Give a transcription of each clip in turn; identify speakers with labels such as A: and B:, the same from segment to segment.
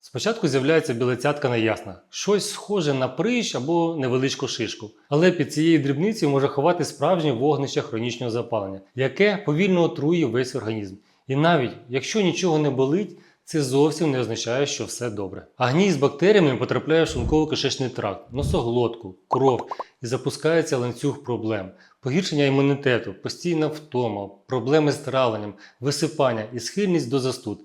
A: Спочатку з'являється білецятка неясна, щось схоже на прищ або невеличку шишку. Але під цією дрібницею може ховати справжнє вогнище хронічного запалення, яке повільно отрує весь організм. І навіть якщо нічого не болить, це зовсім не означає, що все добре. А гній з бактеріями потрапляє в шлунково-кишечний тракт, носоглотку, кров і запускається ланцюг проблем. Погіршення імунітету, постійна втома, проблеми з травленням, висипання і схильність до застуд.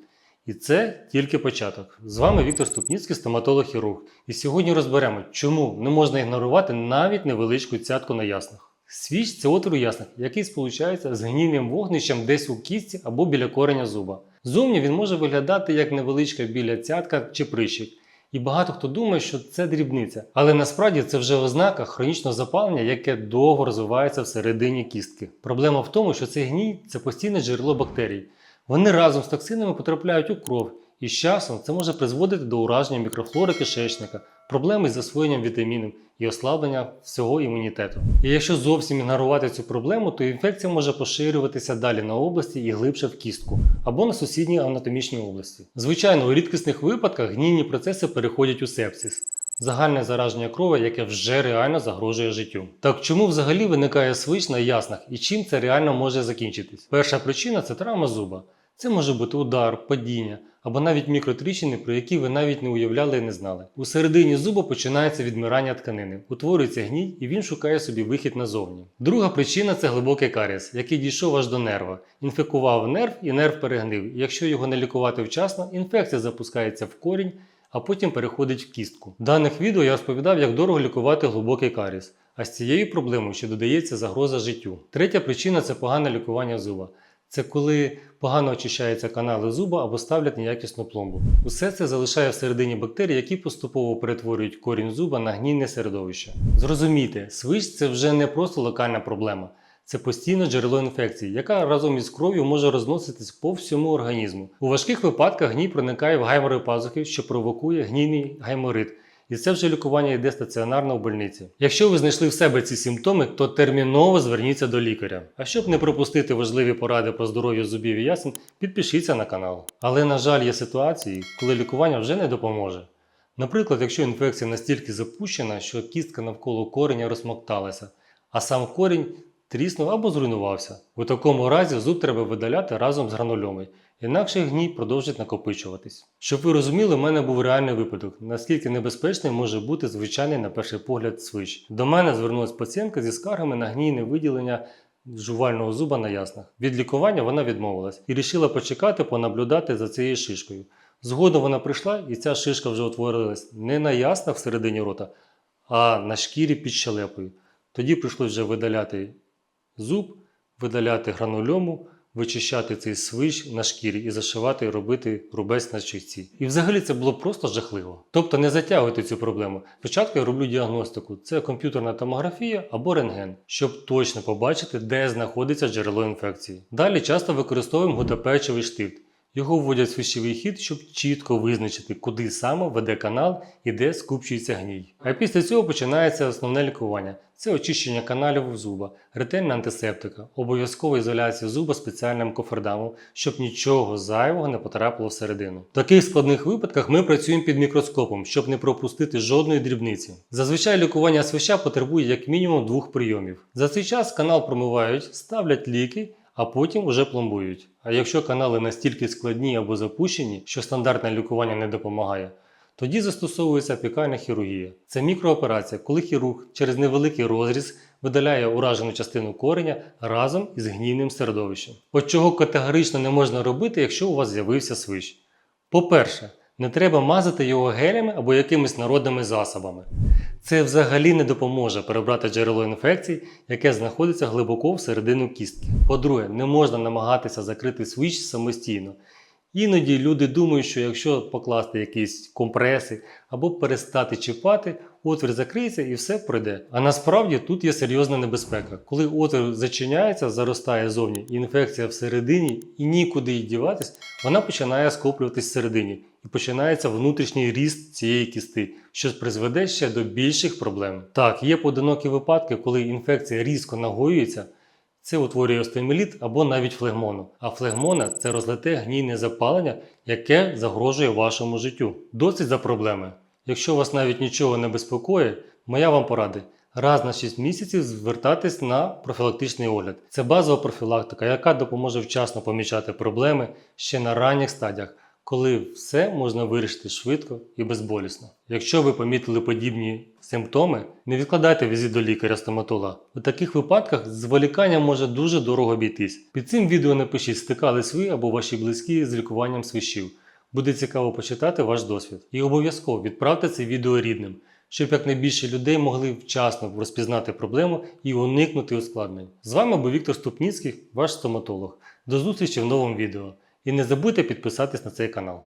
A: І це тільки початок. З вами Віктор Ступніцький, стоматолог-хірург. І сьогодні розберемо, чому не можна ігнорувати навіть невеличку цятку на яснах. Свіч це отвір у яснах, який сполучається з гнійним вогнищем десь у кістці або біля кореня зуба. Зовні він може виглядати як невеличка біля цятка чи прищик. І багато хто думає, що це дрібниця, але насправді це вже ознака хронічного запалення, яке довго розвивається всередині кістки. Проблема в тому, що цей гній це постійне джерело бактерій. Вони разом з токсинами потрапляють у кров, і з часом це може призводити до ураження мікрофлори кишечника, проблеми з засвоєнням вітамінів і ослаблення всього імунітету. І якщо зовсім ігнорувати цю проблему, то інфекція може поширюватися далі на області і глибше в кістку або на сусідні анатомічні області. Звичайно, у рідкісних випадках гнійні процеси переходять у сепсис. Загальне зараження крові, яке вже реально загрожує життю. Так чому взагалі виникає свич на яснах і чим це реально може закінчитись? Перша причина це травма зуба. Це може бути удар, падіння або навіть мікротріщини, про які ви навіть не уявляли і не знали. У середині зуба починається відмирання тканини, утворюється гній і він шукає собі вихід назовні. Друга причина це глибокий карієс, який дійшов аж до нерва. Інфікував нерв і нерв перегнив. Якщо його не лікувати вчасно, інфекція запускається в корінь, а потім переходить в кістку. В даних відео я розповідав, як дорого лікувати глибокий карієс. А з цією проблемою ще додається загроза життю. Третя причина це погане лікування зуба. Це коли погано очищаються канали зуба або ставлять неякісну пломбу. Усе це залишає всередині бактерії, які поступово перетворюють корінь зуба на гнійне середовище. Зрозумійте, свищ це вже не просто локальна проблема. Це постійне джерело інфекції, яка разом із кров'ю може розноситись по всьому організму. У важких випадках гній проникає в гаймори пазухи, що провокує гнійний гайморит. І це вже лікування йде стаціонарно в больниці. Якщо ви знайшли в себе ці симптоми, то терміново зверніться до лікаря. А щоб не пропустити важливі поради про здоров'я зубів і ясен, підпишіться на канал. Але на жаль, є ситуації, коли лікування вже не допоможе. Наприклад, якщо інфекція настільки запущена, що кістка навколо кореня розмокталася, а сам корінь тріснув або зруйнувався. У такому разі зуб треба видаляти разом з гранульоми, інакше гній продовжить накопичуватись. Щоб ви розуміли, у мене був реальний випадок, наскільки небезпечним може бути звичайний на перший погляд свищ. До мене звернулася пацієнтка зі скаргами на гнійне виділення жувального зуба на яснах. Від лікування вона відмовилась і вирішила почекати, понаблюдати за цією шишкою. Згодом вона прийшла, і ця шишка вже утворилась не на яснах всередині рота, а на шкірі під щелепою. Тоді прийшлося вже видаляти зуб, видаляти гранульому, вичищати цей свищ на шкірі і зашивати робити рубець на щитці. І взагалі це було просто жахливо. Тобто не затягуйте цю проблему. Спочатку я роблю діагностику: це комп'ютерна томографія або рентген, щоб точно побачити, де знаходиться джерело інфекції. Далі часто використовуємо гутопечовий штифт. Його вводять в свищовий хід, щоб чітко визначити, куди саме веде канал і де скупчується гній. А після цього починається основне лікування: це очищення каналів зуба, ретельна антисептика, обов'язкова ізоляція зуба спеціальним кофердамом, щоб нічого зайвого не потрапило всередину. В таких складних випадках ми працюємо під мікроскопом, щоб не пропустити жодної дрібниці. Зазвичай лікування свища потребує як мінімум двох прийомів. За цей час канал промивають, ставлять ліки а потім уже пломбують. А якщо канали настільки складні або запущені, що стандартне лікування не допомагає, тоді застосовується апікальна хірургія. Це мікрооперація, коли хірург через невеликий розріз видаляє уражену частину кореня разом із гнійним середовищем. От чого категорично не можна робити, якщо у вас з'явився свищ. По-перше, не треба мазати його гелями або якимись народними засобами. Це взагалі не допоможе перебрати джерело інфекцій, яке знаходиться глибоко всередину кістки. По-друге, не можна намагатися закрити свіч самостійно. Іноді люди думають, що якщо покласти якісь компреси або перестати чіпати, отвір закриється і все пройде. А насправді тут є серйозна небезпека. Коли отвір зачиняється, заростає зовні, інфекція всередині і нікуди їй діватись, вона починає скоплюватись всередині і починається внутрішній ріст цієї кісти, що призведе ще до більших проблем. Так, є поодинокі випадки, коли інфекція різко нагоюється. Це утворює остеоміліт або навіть флегмону. А флегмона це розлите гнійне запалення, яке загрожує вашому життю. Досить за проблеми. Якщо вас навіть нічого не безпокоїть, моя вам порада. Раз на 6 місяців звертатись на профілактичний огляд. Це базова профілактика, яка допоможе вчасно помічати проблеми ще на ранніх стадіях, коли все можна вирішити швидко і безболісно. Якщо ви помітили подібні симптоми, не відкладайте візит до лікаря-стоматолога. У таких випадках зволікання може дуже дорого обійтись. Під цим відео напишіть, стикались ви або ваші близькі з лікуванням свищів. Буде цікаво почитати ваш досвід. І обов'язково відправте це відео рідним, щоб якнайбільше людей могли вчасно розпізнати проблему і уникнути ускладнень. З вами був Віктор Ступніцький, ваш стоматолог. До зустрічі в новому відео. І не забудьте підписатись на цей канал.